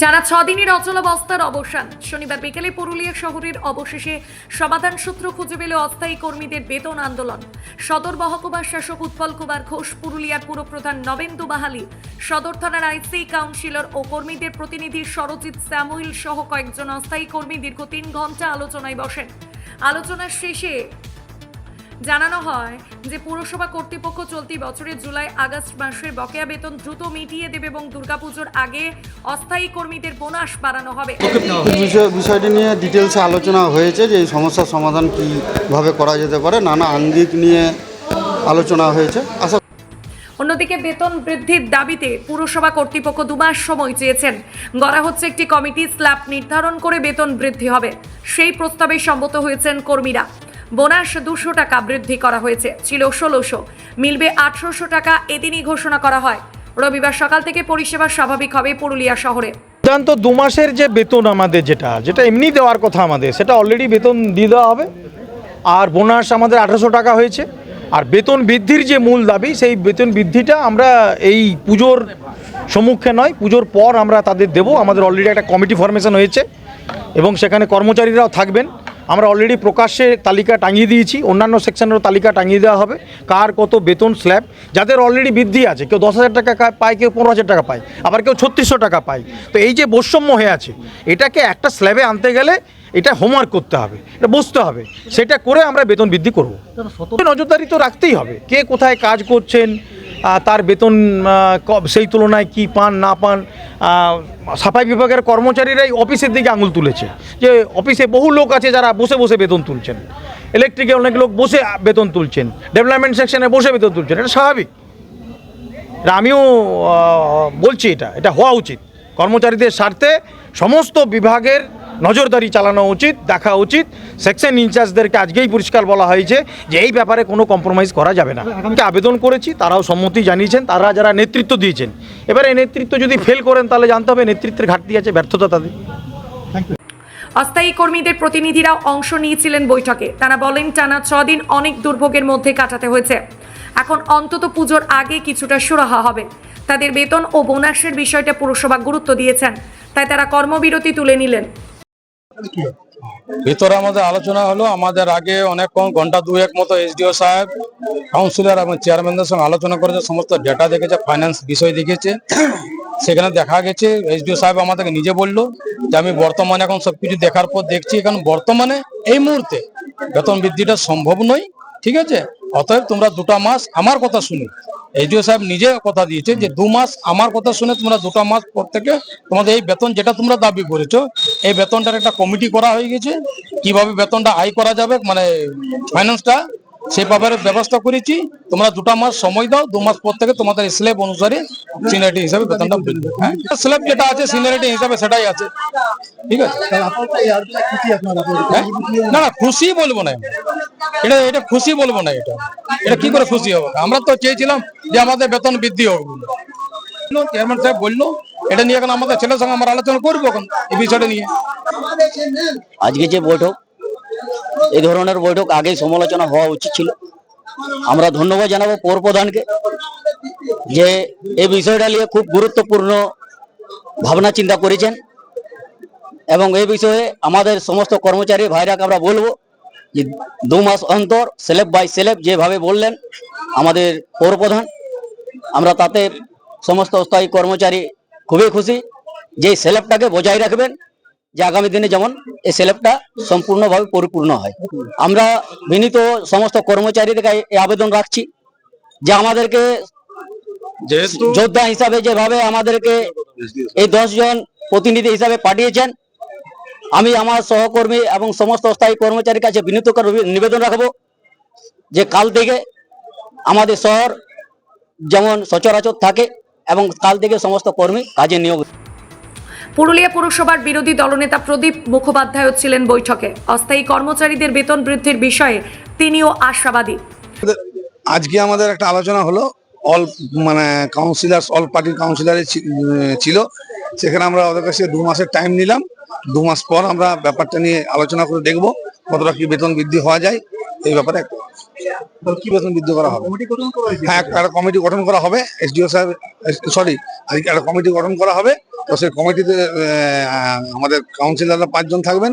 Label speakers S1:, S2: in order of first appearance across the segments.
S1: টানা ছ দিনের অচলাবস্থার অবসান, শনিবার বিকেলে পুরুলিয়া শহরের অবশেষে সমাধান সূত্র খুঁজে পেল অস্থায়ী কর্মীদের বেতন আন্দোলন। সদর মহকুমার শাসক উৎপল কুমার ঘোষ পুরুলিয়ার পুরপ্রধান নবেন্দু বাহালি, সদর থানার আইসি কাউন্সিলর ও কর্মীদের প্রতিনিধি সরজিৎ স্যামুয়েল সহ কয়েকজন অস্থায়ী কর্মী দীর্ঘ তিন ঘণ্টা আলোচনায় বসেন। আলোচনার শেষে জানানো হয় যে পুরসভা কর্তৃপক্ষ চলতি বছরের জুলাই আগস্ট মাসের বকেয়া বেতন দ্রুত মিটিয়ে দেবে এবং দুর্গাপুজোর আগে অস্থায়ী কর্মীদের বোনাস বাড়ানো হবে।
S2: বিষয়টি নিয়ে ডিটেলসে আলোচনা হয়েছে যে এই সমস্যার সমাধান কীভাবে করা যেতে পারে নানা আঙ্গিক নিয়ে আলোচনা হয়েছে। আশা
S1: অন্যদিকে বেতন বৃদ্ধির দাবিতে পুরসভা কর্তৃপক্ষ দুমাস সময় চেয়েছেন। গড়া হচ্ছে একটি কমিটি স্ল্যাব নির্ধারণ করে বেতন বৃদ্ধি হবে। সেই প্রস্তাবে সম্মত হয়েছেন কর্মীরা। বোনাস দুশো টাকা বৃদ্ধি করা হয়েছে। ছিল ষোলোশো। মিলবে আঠারোশো টাকা এদিনই ঘোষণা করা হয়। রবিবার সকাল থেকে পরিষেবা স্বাভাবিক হবে পুরুলিয়া শহরে।
S3: সিদ্ধান্ত দু মাসের যে বেতন আমাদের যেটা যেটা এমনি দেওয়ার কথা আমাদের, সেটা অলরেডি বেতন দিয়ে দেওয়া হবে। আর বোনাস আমাদের আঠারোশো টাকা হয়েছে। আর বেতন বৃদ্ধির যে মূল দাবি, সেই বেতন বৃদ্ধিটা আমরা এই পুজোর সম্মুখে নয়, পুজোর পর আমরা তাদের দেব। আমাদের অলরেডি একটা কমিটি ফরমেশন হয়েছে এবং সেখানে কর্মচারীরাও থাকবেন। আমরা অলরেডি প্রকাশ্যে তালিকা টাঙিয়ে দিয়েছি অন্যান্য সেকশনেরও তালিকা টাঙিয়ে দেওয়া হবে কার কত বেতন স্ল্যাব যাদের অলরেডি বৃদ্ধি আছে কেউ দশ হাজার টাকা পায় কেউ পনেরো হাজার টাকা পায় আবার কেউ ছত্রিশশো টাকা পায়। তো এই যে বৈষম্য হয়ে আছে এটাকে একটা স্ল্যাবে আনতে গেলে এটা হোমওয়ার্ক করতে হবে এটা বুঝতে হবে সেটা করে আমরা বেতন বৃদ্ধি করব। নজরদারি তো রাখতেই হবে কে কোথায় কাজ করছেন তার বেতন সেই তুলনায় কি পান, না পান সাফাই বিভাগের কর্মচারীরাই অফিসের দিকে আঙুল তুলেছে যে অফিসে বহু লোক আছে যারা বসে বসে বেতন তুলছেন। ইলেকট্রিকে অনেক লোক বসে বেতন তুলছেন ডেভেলপমেন্ট সেকশনে বসে বেতন তুলছেন, এটা স্বাভাবিক। আমিও বলছি এটা এটা হওয়া উচিত। কর্মচারীদের স্বার্থে সমস্ত বিভাগের নজরদারি চালানো উচিত দেখা উচিত। সেকশন ইনচার্জদেরকে আজকেই পরিষ্কার বলা হয়েছে যে এই ব্যাপারে কোনো কম্প্রোমাইজ করা যাবে না। আমি আবেদন করেছি তারাও সম্মতি জানিয়েছেন তারা যারা নেতৃত্ব দিয়েছেন। এবারে এই নেতৃত্ব যদি ফেল করেন তাহলে জানতে হবে নেতৃত্বের ঘাটতি আছে ব্যর্থতা তাদের।
S1: অস্থায়ী কর্মীদের প্রতিনিধিরাও অংশ নিয়েছিলেন বৈঠকে। তারা বলেন টানা দিন অনেক দুর্ভোগের মধ্যে কাটাতে হয়েছে। এখন অন্তত পুজোর আগে কিছুটা সুরাহা হবে। তাদের বেতন ও বোনাসের বিষয়টা পুরসভা গুরুত্ব দিয়েছেন। তাই তারা কর্মবিরতি তুলে নিলেন।
S4: ভিতরে আমাদের আলোচনা হলো, আমাদের আগে অনেকক্ষণ, ঘণ্টা দুয়েক মতো এসডিও সাহেব, কাউন্সিলর এবং চেয়ারম্যানদের সঙ্গে আলোচনা করেছে, সমস্ত ডেটা দেখেছে ফাইন্যান্স বিষয় দেখেছে। সেখানে দেখা গেছে, এসডিও সাহেব আমাদেরকে নিজে বলল যে, আমি বর্তমানে এখন সবকিছু দেখার পর দেখছি এখন বর্তমানে এই মুহূর্তে বেতন বৃদ্ধিটা সম্ভব নয়। ঠিক আছে? অতএব তোমরা দুটা মাস আমার কথা শুনি। এসডিও সাহেব নিজে কথা দিয়েছে যে দু মাস আমার কথা শুনে তোমরা দুটা মাস পর থেকে তোমাদের এই বেতন যেটা তোমরা দাবি করেছ এই বেতনটার একটা কমিটি করা হয়ে গেছে। কীভাবে বেতনটা আয় করা যাবে মানে ফাইন্যান্সটা সে ব্যাপারে ব্যবস্থা করেছি। তোমরা দুটা মাস সময় দাও দু মাস পর থেকে তোমাদের স্ল্যাব অনুসারে সিনিয়রিটি হিসাবে বেতনটা বৃদ্ধি হ্যাঁ স্ল্যাব যেটা আছে সিনিয়রিটি হিসাবে সেটাই আছে। ঠিক আছে? হ্যাঁ? না না খুশি বলব না। এটা এটা খুশি বলব না এটা। এটা কি করে খুশি হবে? আমরা তো চেয়েছিলাম যে আমাদের বেতন বৃদ্ধি হোক। চেয়ারম্যান সাহেব বলল, এটা নিয়ে এখন আমাদের ছেলের সঙ্গে আমরা আলোচনা করব এখন এই বিষয়টা নিয়ে।
S5: আজকে যে বৈঠক এই ধরনের বৈঠক আগেই সমালোচনা হওয়া উচিত ছিল। আমরা ধন্যবাদ জানাব পৌর প্রধানকে যে এই বিষয়টা নিয়ে খুব গুরুত্বপূর্ণ ভাবনা চিন্তা করেছেন এবং এই বিষয়ে আমাদের সমস্ত কর্মচারী ভাইরাকে আমরা বলব যে দু মাস অন্তর স্লেব বাই স্লেব যেভাবে বললেন আমাদের পৌর প্রধান আমরা তাতে সমস্ত স্থায়ী কর্মচারী খুবই খুশি। যে স্লেবটাকে বজায় রাখবেন যে আগামী দিনে যেমন এই স্ল্যাবটা সম্পূর্ণভাবে পরিপূর্ণ হয়। আমরা বিনীত সমস্ত কর্মচারীদেরকে এই আবেদন রাখছি যে আমাদেরকে যোদ্ধা হিসাবে যেভাবে আমাদেরকে এই দশ জন প্রতিনিধি হিসাবে পাঠিয়েছেন আমি আমার সহকর্মী এবং সমস্ত স্থায়ী কর্মচারীর কাছে বিনীত করে নিবেদন রাখব যে কাল থেকে আমাদের শহর যেমন সচরাচর থাকে এবং কাল থেকে সমস্ত কর্মী কাজে নিয়োগ
S1: পুরুলিয়া পুরসভার বিরোধী দলনেতা প্রদীপ মুখোপাধ্যায় ছিলেন বৈঠকে। অস্থায়ী কর্মচারীদের বেতন বৃদ্ধির বিষয়ে তিনিও আশাবাদী।
S6: আজকে আমাদের একটা আলোচনা হলো অল মানে কাউন্সিলার অল পার্টির কাউন্সিলার ছিল। সেখানে আমরা ওদের কাছে দু মাসের টাইম নিলাম। দু মাস পর আমরা ব্যাপারটা নিয়ে আলোচনা করে দেখব কতটা কি বেতন বৃদ্ধি হওয়া যায়। এই ব্যাপারে কি বেতন বৃদ্ধি করা হবে? হ্যাঁ একটা কমিটি গঠন করা হবে এসডিও সাহেব সরি একটা কমিটি গঠন করা হবে তো সেই কমিটিতে আমাদের কাউন্সিলররা পাঁচজন থাকবেন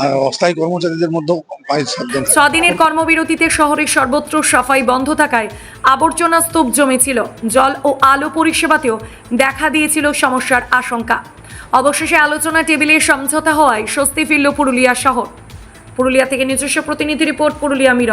S6: আর অস্থায়ী কর্মচারীদের মধ্যেও পাঁচ সাতজন
S1: ছদিনের কর্মবিরতিতে শহরের সর্বত্র সাফাই বন্ধ থাকায় আবর্জনা স্তূপ জমেছিল জল ও আলো পরিষেবাতেও দেখা দিয়েছিল সমস্যার আশঙ্কা। অবশেষে আলোচনা টেবিলে সমঝোতা হওয়ায় স্বস্তি ফিরল পুরুলিয়া শহর। পুরুলিয়া থেকে নিজস্ব প্রতিনিধি রিপোর্ট পুরুলিয়া মিরর।